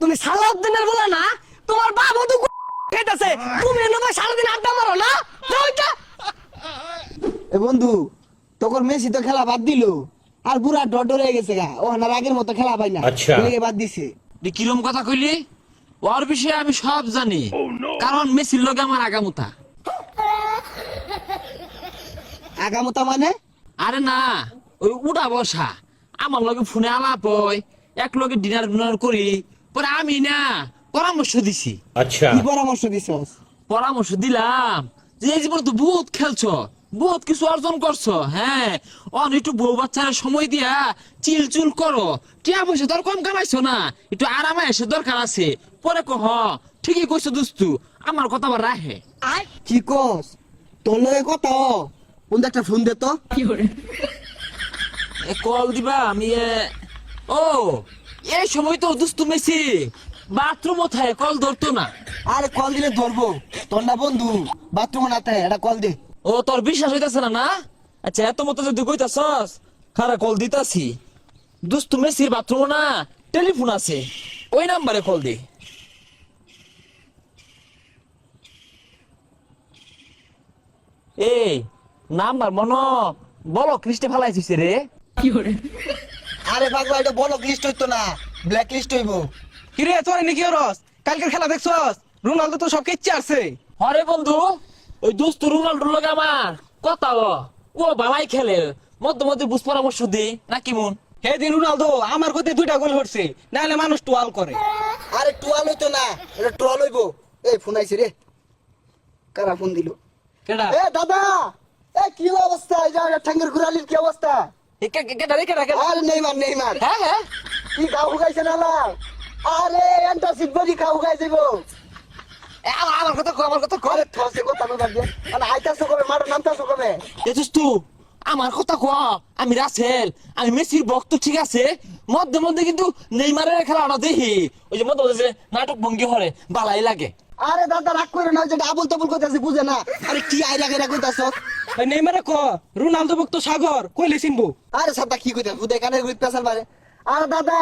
তুমি সালাউদ্দিনের বলে না তোমার বাবু তো খেতেছে। তুমি এনে সারাদিন আড্ডা মারো না? এ বন্ধু তখন মেসি তো খেলা বাদ দিল। আর পুরা ডর ডর হয়ে গেছে গা। ও না আগের মতো খেলা পাই না। আচ্ছা। লেগে বাদ দিছে। দি কিরম কথা কইলি? ওর বিষয়ে আমি সব জানি। কারণ মেসির লগে আমার আগামুতা। আগামতা মানে? আরে না ওই উড়া বসা। আমার লগে ফোনে আলাপ হয়। এক লগে ডিনার ডিনার করি। আমি না পরামর্শ দিছি। আচ্ছা। কি পরামর্শ দিছস পরামর্শ দিলাম যে এই জীবনে তো বহুত খেলছো বহুত কিছু অর্জন করছ হ্যাঁ। অন একটু বউ বাচ্চারা সময় দিয়া চিলচুল করো। টিয়া বসে তোর কম কামাইছো না একটু আরামে এসে দরকার আছে। পরে কহ ঠিকই কইছো দোস্তু আমার কথা আবার রাহে কি কস? তোর লগে কথা কোন একটা ফোন দে তো। কি করে কল দিবা আমি ও এই সময় তো দুস্তু মেসি। বাথরুম থাকে কল ধরতো না। আরে কল দিলে ধরবো। তোর না বন্ধু বাথরুমে না তাই এটা কল দে। ও তোর বিশ্বাস হইতাছে না না? আচ্ছা এত মতো যদি কইতাছস খারা কল দিতাছি? দুস্তু মেসির বাথরুম না টেলিফোন আছে। ওই নাম্বারে কল দে। এই নাম্বার মনো বলো খ্রিস্টে ফেলাইছিস রে। আরে পাগলা এটা বলো লিস্ট হইতো না। ব্ল্যাক লিস্ট হইবো। কিরে তোর নাকি রস কালকের খেলা দেখছস? রোনালদো তো সব কিচ্ছে আছে। হরে বন্ধু ওই দোস্ত রোনাল্ডোর লগে আমার কথা ও ও বাবাই খেলে। মধ্যে মধ্যে বুঝ পরামর্শ দি না কি মন? সেদিন রোনালদো আমার গতি দুইটা গোল করছে নাহলে মানুষ টোয়াল করে। আরে টুয়াল হইতো না এটা টুয়াল হইবো। এই ফোন আইছে রে। কারা ফোন দিল? কেডা? এ দাদা! এ কি অবস্থা? এই যে ঠ্যাঙ্গের ঘুরালির কি অবস্থা? কেডা রে কেডা কেডা আরে নেইমার নেইমার। হ্যাঁ হ্যাঁ। কি গাইছে না? আরে আমার কথা কো আমার কথা কো আরে থসে কথা না বাদ আইতাছো কবে? মারো নামতাছো কবে? এ দোস্ত আমার কথা কো আমি রাসেল আমি মেসির ভক্ত ঠিক আছে? মধ্যে মধ্যে কিন্তু নেইমারের খেলাটা দেখি। ওই যে মধ্যে মধ্যে যে নাটক ভঙ্গি হরে বালাই লাগে। আরে দাদা রাগ করে না যেটা আবল তাবল কইতাছে বুঝে না? আরে কি আইরা গেরা কইতাছ নেইমারে ক রোনালদো ভক্ত সাগর কইলে চিনবো। আরে সাদা কি কানে কইতাছ পারে আরে দাদা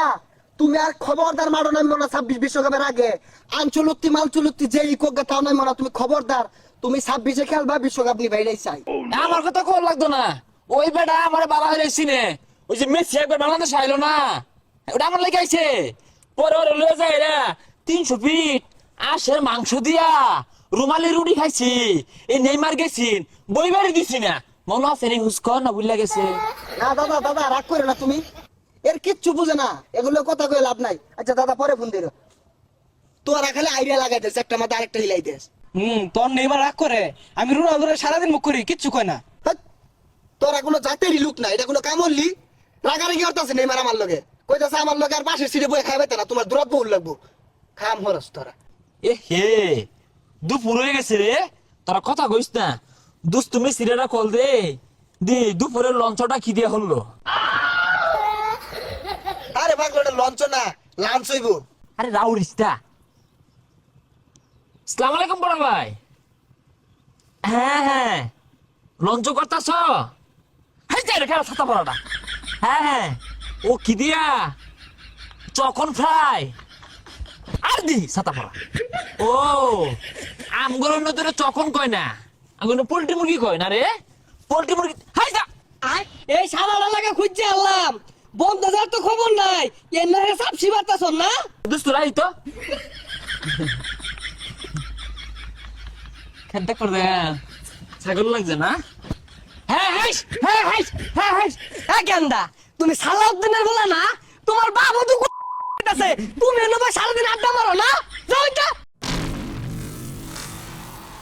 তুমি আর খবরদার মারো না মনে ছাব্বিশ বিশ্বকাপের আগে। আঞ্চলুত্তি মালচুলুত্তি যে ইকোগা তাও নাই মনে তুমি খবরদার। তুমি ছাব্বিশে খেলবা বিশ্বকাপ চাই আমার কথা কোন লাগতো না। ওই বেটা আমার বাবা হয়ে ওই যে মেসি একবার বাংলাদেশ আইলো না। ওটা আমার লেগে আইছে। পরে ওরে লয়ে যায় রে তিনশো ফিট আশের মাংস দিয়া। রুমালি রুটি খাইছি এই নেইমার গেছিন বই বাড়ি দিছি না। মনে আছে নি হুস্ক না বুঝলা গেছে। না দাদা দাদা রাগ করে না তুমি। এর কিচ্ছু বুঝে না এগুলো কথা কয়ে লাভ নাই। আচ্ছা দাদা পরে ফোন দিল। তোরা খালি আইডিয়া লাগাইতেছ একটা মাথা আরেকটা হিলাই দেশ হুম তোর নেইমার রাগ করে আমি রোনালদোরে সারাদিন মুখ করি কিচ্ছু কয় না। হাট, তোরা কোনো জাতেরই লুক না এটা কোনো কামড়লি। রাগারাগি করতেছে নেইমার আমার লগে। কইতাছে আমার লগে আর পাশে সিটে বই খাইবে না তোমার দূরত বহুল লাগবো। খাম হরস তোরা। এ হে দুপুর হয়ে গেছে রে। তোরা কথা কইস না। দুস তুমি সিরেরা কল দে। দি দুপুরের লঞ্চটা কি দিয়ে হলো। আরে পাগল এটা লঞ্চ না লাঞ্চ হইব। আরে রাউরিস্তা সালাম আলাইকুম বড় ভাই। হ্যাঁ হ্যাঁ। লঞ্চ করতেছ? হ্যাঁ যাই রে ছাতা পড়াটা। হ্যাঁ হ্যাঁ। ও কি দিয়া চকন ফ্রাই। আর দি পড়া ও আমগুলো নতুন চকন কয় না? আগুন পোল্ট্রি মুরগি কয় না রে? পোল্ট্রি মুরগি হাই যা এই খুঁজছে বন্ধ তো খবর নাই। এর নারে বার্তাছ না? রাই তো। ছাগল লাগছে না? হ্যাঁ হ্যাঁ হ্যাঁ হ্যাঁ হ্যাঁ হ্যাঁ হ্যাঁ গেন্দা, তুমি সালাউদ্দিনের বলে না? তোমার বাবু তো খেতেছে তুমি এনে ভাই সারাদিন আড্ডা মারো না? যাও এটা।